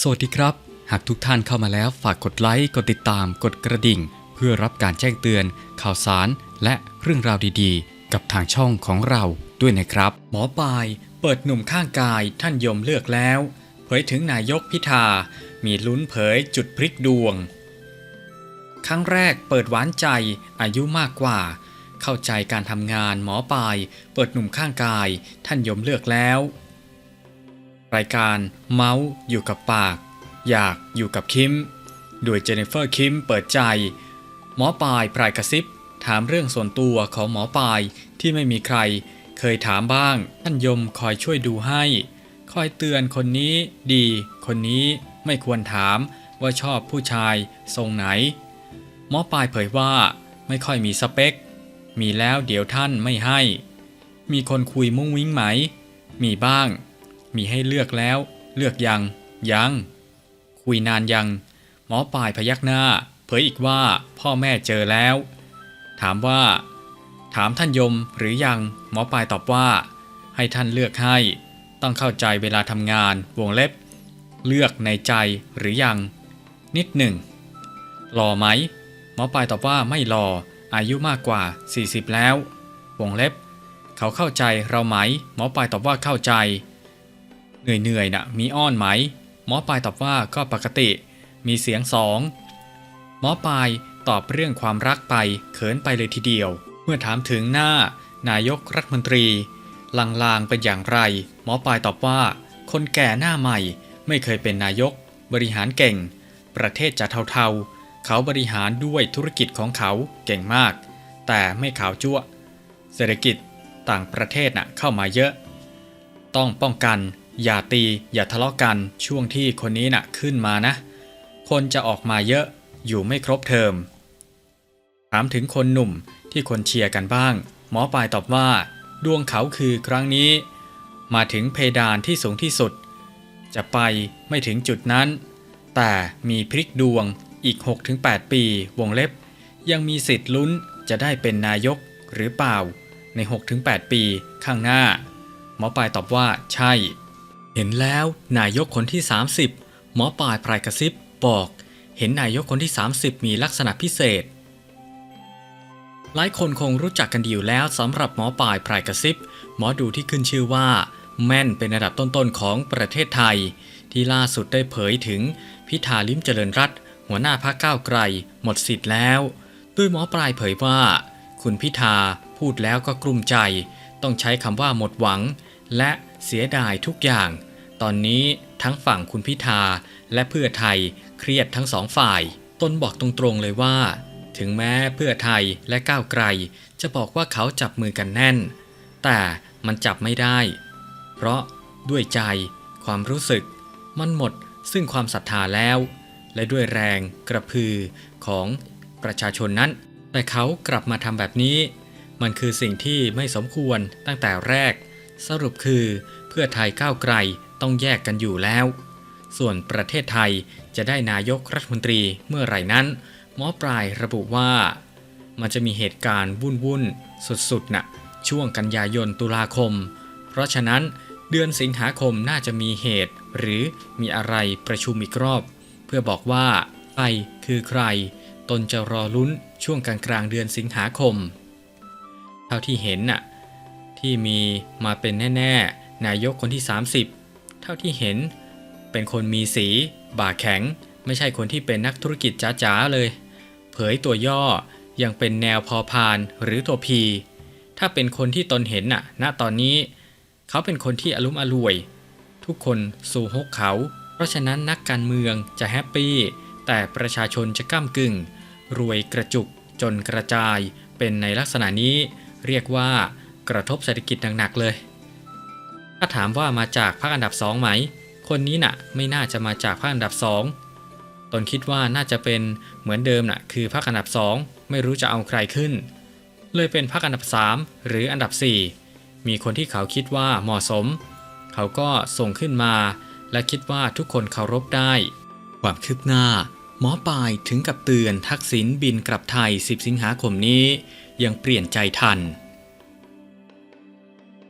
สวัสดีครับ หากทุกท่านเข้ามาแล้วฝากกดไลค์ กดติดตาม กดกระดิ่ง เพื่อรับการแจ้งเตือน ข่าวสาร และเรื่องราวดีๆ กับทางช่องของเราด้วยนะครับ หมอปลายเปิดหนุ่มข้างกายท่านยมเลือกแล้ว เผยถึงนายกพิธา มีลุ้นเผยจุดพลิกดวง ครั้งแรกเปิดหวานใจอายุมากกว่า เข้าใจการทำงานหมอปลายเปิดหนุ่มข้างกายท่านยมเลือกแล้ว รายการเมาส์อยู่กับปาก อยากอยู่กับคิม โดยเจเนฟเฟอร์คิมเปิดใจ หมอปลายพรายกระซิบ ถามเรื่องส่วนตัวของหมอปลายที่ไม่มีใคร เคยถามบ้าง ท่านยมคอยช่วยดูให้ คอยเตือนคนนี้ดี คนนี้ไม่ควรถามว่าชอบผู้ชายทรงไหน หมอปลายเผยว่าไม่ค่อยมีสเปค มีแล้วเดี๋ยวท่านไม่ให้ มีคนคุยมุ้งวิ้งไหม มีบ้าง มีให้เลือกแล้ว เลือกยัง ยัง คุยนานยัง หมอปลายพยักหน้า เผยอีกว่าพ่อแม่เจอแล้ว ถามว่า ถามท่านยมหรือยัง หมอปลายตอบว่า ให้ท่านเลือกให้ ต้องเข้าใจเวลาทำงาน วงเล็บ เลือกในใจหรือยัง นิดหนึ่งรอไหม หมอปลายตอบว่าไม่รอ อายุมากกว่า 40 แล้ว วงเล็บ เขาเข้าใจเราไหม หมอปลายตอบว่าเข้าใจ เหนื่อยๆนะ่ะมีอ้อนไหม หมอปลายตอบว่าก็ปกติ มีเสียงสอง หมอปลายตอบเรื่องความรักไปเขินไปเลยทีเดียว เมื่อถามถึงหน้านายกรัฐมนตรี ลางๆเป็นอย่างไร หมอปลายตอบว่า คนแก่หน้าใหม่ ไม่เคยเป็นนายก บริหารเก่ง ประเทศจะเทาๆ เขาบริหารด้วยธุรกิจของเขาเก่งมาก แต่ไม่ขาวจั่วเศรษฐกิจต่างประเทศน่ะเข้ามาเยอะ ต้องป้องกัน อย่าตีอย่าทะเลาะกันช่วงที่คนนี้น่ะขึ้นมานะ คนจะออกมาเยอะอยู่ไม่ครบเทอม ถามถึงคนหนุ่มที่คนเชียร์กันบ้าง หมอปลายตอบว่า ดวงเขาคือครั้งนี้ มาถึงเพดานที่สูงที่สุด จะไปไม่ถึงจุดนั้น แต่มีพลิกดวงอีก 6-8 ปีวงเล็บ ยังมีสิทธิ์ลุ้นจะได้เป็นนายกหรือเปล่า ใน 6-8 ปีข้างหน้า หมอปลายตอบว่าใช่ เห็นแล้วนายกคนที่ 30 หมอปลายพรายกระซิบบอก เห็นนายกคนที่ 30 มีลักษณะพิเศษ หลายคนคงรู้จักกันดีอยู่แล้วสำหรับหมอปลายพรายกระซิบหมอดูที่ขึ้นชื่อว่า แม่นเป็นระดับต้นๆของประเทศไทย ที่ล่าสุดได้เผยถึงพิธาลิมเจริญรัตหัวหน้าพรรคก้าวไกล หมดสิทธิ์แล้วด้วยหมอปลายเผยว่า คุณพิธาพูดแล้วก็กลุ้มใจ ต้องใช้คำว่าหมดหวัง และ เสียดายทุกอย่าง ตอนนี้ทั้งฝั่งคุณพิธาและเพื่อไทยเครียดทั้งสองฝ่าย ตนบอกตรงๆเลยว่า ถึงแม้เพื่อไทยและก้าวไกล จะบอกว่าเขาจับมือกันแน่น แต่มันจับไม่ได้ เพราะด้วยใจ ความรู้สึก มันหมดซึ่งความศรัทธาแล้ว และด้วยแรงกระพือของประชาชนนั้น แต่เขากลับมาทำแบบนี้ มันคือสิ่งที่ไม่สมควรตั้งแต่แรก สรุปคือเพื่อไทยก้าวไกลต้องแยกกันอยู่แล้ว ส่วนประเทศไทยจะได้นายกรัฐมนตรีเมื่อไหร่นั้น หมอปลายระบุว่า มันจะมีเหตุการณ์วุ่นวุ่นสุดๆนะ่ะช่วงกันยายนตุลาคม เพราะฉะนั้นเดือนสิงหาคมน่าจะมีเหตุ หรือมีอะไรประชุมอีกรอบ เพื่อบอกว่าใครคือใคร ตนจะรอลุ้นช่วงกลางกลางเดือนสิงหาคม เท่าที่เห็นน่ะ ที่มีมาเป็นแน่ๆ นายกคนที่ 30 เท่าที่เห็น เป็นคนมีสี บ่าแข็ง ไม่ใช่คนที่เป็นนักธุรกิจจ๋าๆเลย เผยตัวย่อยังเป็นแนวพอพานหรือตัวพี ถ้าเป็นคนที่ตนเห็นน่ะ ณตอนนี้ เขาเป็นคนที่อารมณ์อรวย ทุกคนสู่ฮกเขา เพราะฉะนั้นนักการเมืองจะแฮปปี้แต่ประชาชนจะก้ากึ่ง รวยกระจุกจนกระจายเป็นในลักษณะนี้เรียกว่า กระทบเศรษฐกิจหนักๆเลย ถ้าถามว่ามาจากพรรคอันดับสองไหม คนนี้น่ะไม่น่าจะมาจากพรรคอันดับสองตนคิดว่าน่าจะเป็นเหมือนเดิมน่ะคือพรรคอันดับสองไม่รู้จะเอาใครขึ้น เลยเป็นพรรคอันดับสามหรืออันดับสี่มีคนที่เขาคิดว่าเหมาะสม เขาก็ส่งขึ้นมา และคิดว่าทุกคนเคารพได้ความคืบหน้า หมอปลายถึงกับเตือนทักษิณบินกลับไทย 10 สิงหาคมนี้ ยังเปลี่ยนใจทัน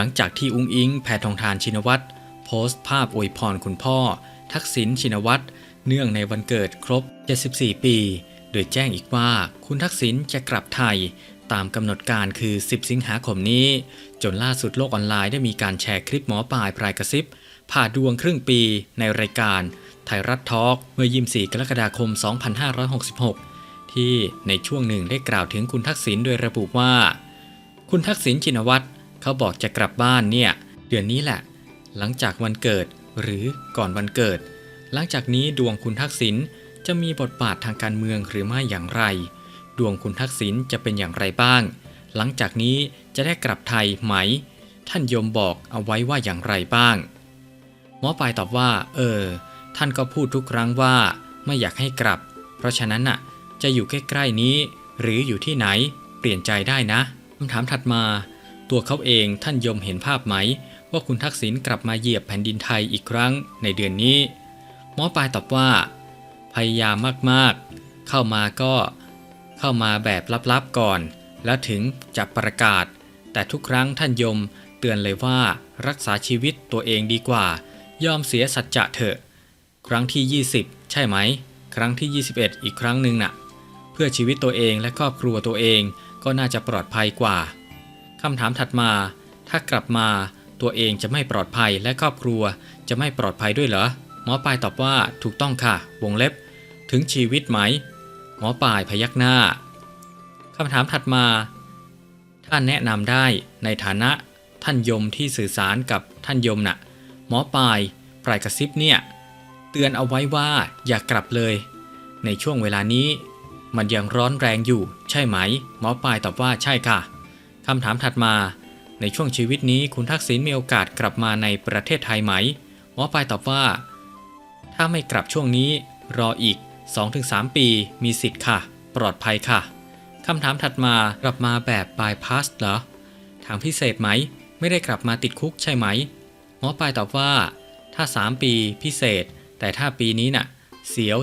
หลังจากที่อุ้งอิง แพทองทานชินวัตรโพสต์ภาพอวยพรคุณพ่อ ทักษิณชินวัตรเนื่องในวันเกิดครบ 74 ปี โดยแจ้งอีกว่าคุณทักษิณจะกลับไทย ตามกำหนดการคือ 10 สิงหาคมนี้ จนล่าสุดโลกออนไลน์ได้มีการแชร์คลิปหมอปลายพรายกระซิบผ่าดวงครึ่งปีในรายการ ไทยรัฐทอล์กเมื่อ 24 กรกฎาคม 2566 ที่ในช่วงหนึ่งได้กล่าวถึงคุณทักษิณโดยระบุว่า คุณทักษิณชินวัตร เขาบอกจะกลับบ้านเนี่ย เดือนนี้แหละ หลังจากวันเกิดหรือก่อนวันเกิด หลังจากนี้ดวงคุณทักษิณจะมีบทบาททางการเมืองหรือไม่อย่างไร ดวงคุณทักษิณจะเป็นอย่างไรบ้าง หลังจากนี้จะได้กลับไทยไหม ท่านยมบอกเอาไว้ว่าอย่างไรบ้าง หมอปลายตอบว่า เออ ท่านก็พูดทุกครั้งว่า ไม่อยากให้กลับ เพราะฉะนั้นน่ะ จะอยู่ใกล้ๆนี้ หรืออยู่ที่ไหน เปลี่ยนใจได้นะคำถามถัดมา ตัวเขาเองท่านยมเห็นภาพไหม ว่าคุณทักษิณกลับมาเหยียบแผ่นดินไทยอีกครั้งในเดือนนี้ หมอปลายตอบว่า พยายามมากๆ เข้ามาก็เข้ามาแบบลับๆก่อน แล้วถึงจะประกาศ แต่ทุกครั้งท่านยมเตือนเลยว่ารักษาชีวิตตัวเองดีกว่า ยอมเสียสัจจะเถอะ ครั้งที่ 20 ใช่ไหม ครั้งที่ 21 อีกครั้งหนึ่งน่ะ เพื่อชีวิตตัวเองและครอบครัวตัวเองก็น่าจะปลอดภัยกว่า คำถามถัดมา ถ้ากลับมาตัวเองจะไม่ปลอดภัยและครอบครัวจะไม่ปลอดภัยด้วยเหรอ หมอปลายตอบว่าถูกต้องค่ะ วงเล็บ ถึงชีวิตไหม หมอปลายพยักหน้าคำถามถัดมา ท่านแนะนำได้ในฐานะท่านยมที่สื่อสารกับท่านยมน่ะ หมอปลายปลายกระซิบเนี่ย เตือนเอาไว้ว่าอย่ากลับเลย ในช่วงเวลานี้ มันยังร้อนแรงอยู่ ใช่ไหม หมอปลายตอบว่าใช่ค่ะ คำถามถัดมา ในช่วงชีวิตนี้คุณทักษิณมีโอกาสกลับมาในประเทศไทยไหมหมอปลายตอบว่า ถ้าไม่กลับช่วงนี้รออีก 2-3 ปี มีสิทธิ์ค่ะ ปลอดภัยค่ะคำถามถัดมากลับมาแบบบายพาสเหรอทางพิเศษไหม ไม่ได้กลับมาติดคุกใช่ไหมหมอปลายตอบว่า ถ้า 3 ปีพิเศษ แต่ถ้าปีนี้น่ะ เสียว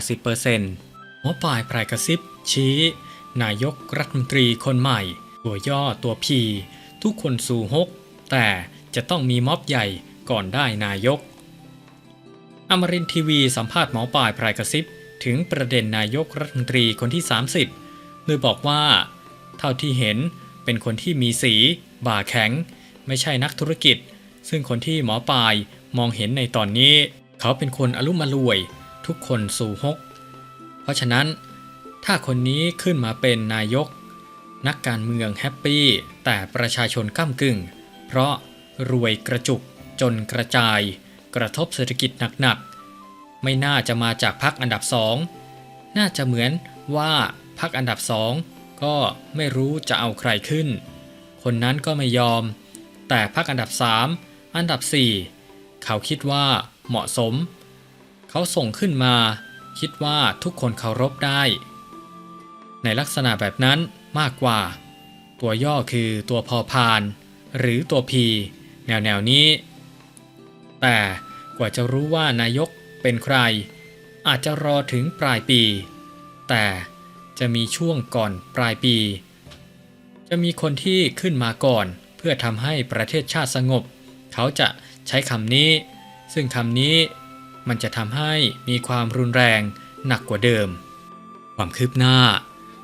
70-80%หมอปลายปลายกระซิบชี้ นายกรัฐมนตรีคนใหม่ ตัวย่อตัวพีทุกคนสู่ฮกแต่จะต้องมีม็อบใหญ่ก่อนได้นายก อมรินทีวีสัมภาษณ์หมอปลายพรายกระซิบ ถึงประเด็นนายกรัฐมนตรีคนที่ 30 โดยบอกว่า เท่าที่เห็นเป็นคนที่มีสี บ่าแข็ง ไม่ใช่นักธุรกิจ ซึ่งคนที่หมอปลายมองเห็นในตอนนี้ เขาเป็นคนอลุ่มอล่วย ทุกคนสู่ฮก เพราะฉะนั้น ถ้าคนนี้ขึ้นมาเป็นนายก นักการเมืองแฮปปี้ แต่ประชาชนก้ากึ่ง เพราะรวยกระจุกจนกระจาย กระทบเศรษฐกิจหนักๆ ไม่น่าจะมาจากพักอันดับสองน่าจะเหมือนว่าพักอันดับสองก็ไม่รู้จะเอาใครขึ้น คนนั้นก็ไม่ยอม แต่พักอันดับสามอันดับสี่เขาคิดว่าเหมาะสม เขาส่งขึ้นมา คิดว่าทุกคนเคารพได้ ในลักษณะแบบนั้น มากกว่า ตัวย่อคือตัวพอพาน หรือตัวพีแนวแนวนี้ แต่กว่าจะรู้ว่านายกเป็นใคร อาจจะรอถึงปลายปี แต่จะมีช่วงก่อนปลายปี จะมีคนที่ขึ้นมาก่อน เพื่อทำให้ประเทศชาติสงบ เขาจะใช้คำนี้ ซึ่งคำนี้มันจะทำให้มีความรุนแรงหนักกว่าเดิม ความคืบหน้า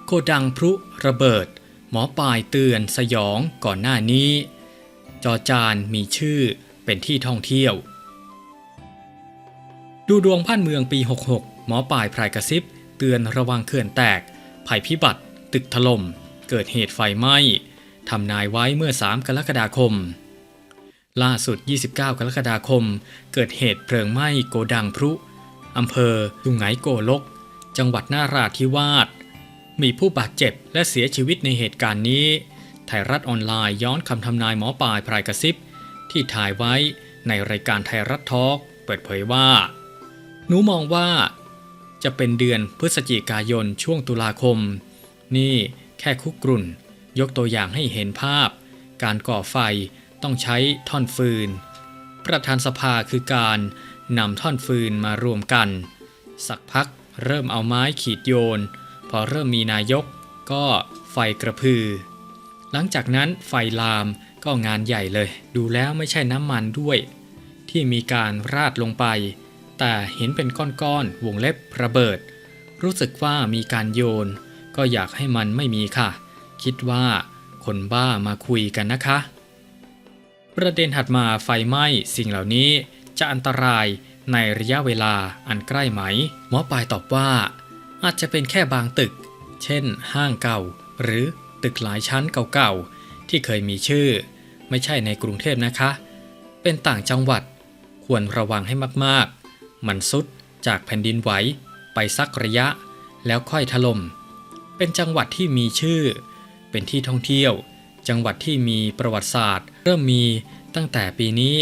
โกดังพลุระเบิด หมอปลายเตือนสยองก่อนหน้านี้ จอจานมีชื่อเป็นที่ท่องเที่ยว ดูดวงพันเมืองปี 66 หมอปลายพรายกระซิบ เตือนระวังเขื่อนแตก ภัยพิบัติ ตึกถล่ม เกิดเหตุไฟไหม้ทำนายไว้เมื่อ 3 กรกฎาคม ล่าสุด 29 กรกฎาคม เกิดเหตุเพลิงไหม้โกดังพลุอำเภอสุงไหงโกลก จังหวัดนาราธิวาส มีผู้บาดเจ็บและเสียชีวิตในเหตุการณ์นี้ ไทยรัฐออนไลน์ย้อนคำทำนายหมอปลายพรายกระซิบ ที่ถ่ายไว้ในรายการไทยรัฐทอล์กเปิดเผยว่า หนูมองว่า จะเป็นเดือนพฤศจิกายนช่วงตุลาคม นี่แค่คุกกรุ่น ยกตัวอย่างให้เห็นภาพ การก่อไฟต้องใช้ท่อนฟืน ประธานสภาคือการนำท่อนฟืนมารวมกัน สักพักเริ่มเอาไม้ขีดโยน อเริ่มมีนายก ก็ไฟกระพือ หลังจากนั้นไฟลามก็งานใหญ่เลย ดูแล้วไม่ใช่น้ำมันด้วย ที่มีการราดลงไป แต่เห็นเป็นก้อนๆวงเล็บระเบิด รู้สึกว่ามีการโยน ก็อยากให้มันไม่มีค่ะ คิดว่าคนบ้ามาคุยกันนะคะ ประเด็นถัดมาไฟไหม้สิ่งเหล่านี้จะอันตรายในระยะเวลาอันใกล้ไหม หมอปลายตอบว่า อาจจะเป็นแค่บางตึก เช่น ห้างเก่า หรือตึกหลายชั้นเก่าๆ ที่เคยมีชื่อ ไม่ใช่ในกรุงเทพนะคะ เป็นต่างจังหวัด ควรระวังให้มากๆ มันซุดจากแผ่นดินไหวไปสักระยะ แล้วค่อยถล่ม เป็นจังหวัดที่มีชื่อ เป็นที่ท่องเที่ยว จังหวัดที่มีประวัติศาสตร์ เริ่มมีตั้งแต่ปีนี้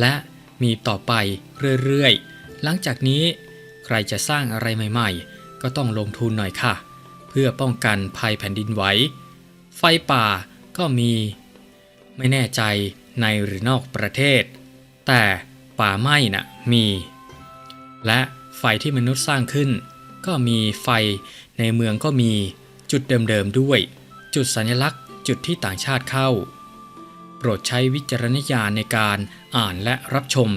และมีต่อไปเรื่อยๆ หลังจากนี้ใครจะสร้างอะไรใหม่ ๆ ก็ต้องลงทุนหน่อยค่ะ เพื่อป้องกันภัยแผ่นดินไหว ไฟป่าก็มี ไม่แน่ใจในหรือนอกประเทศ แต่ป่าไหม้น่ะมี และไฟที่มนุษย์สร้างขึ้น ก็มีไฟในเมืองก็มีจุดเดิมๆด้วย จุดสัญลักษณ์ จุดที่ต่างชาติเข้า โปรดใช้วิจารณญาณในการอ่านและรับชม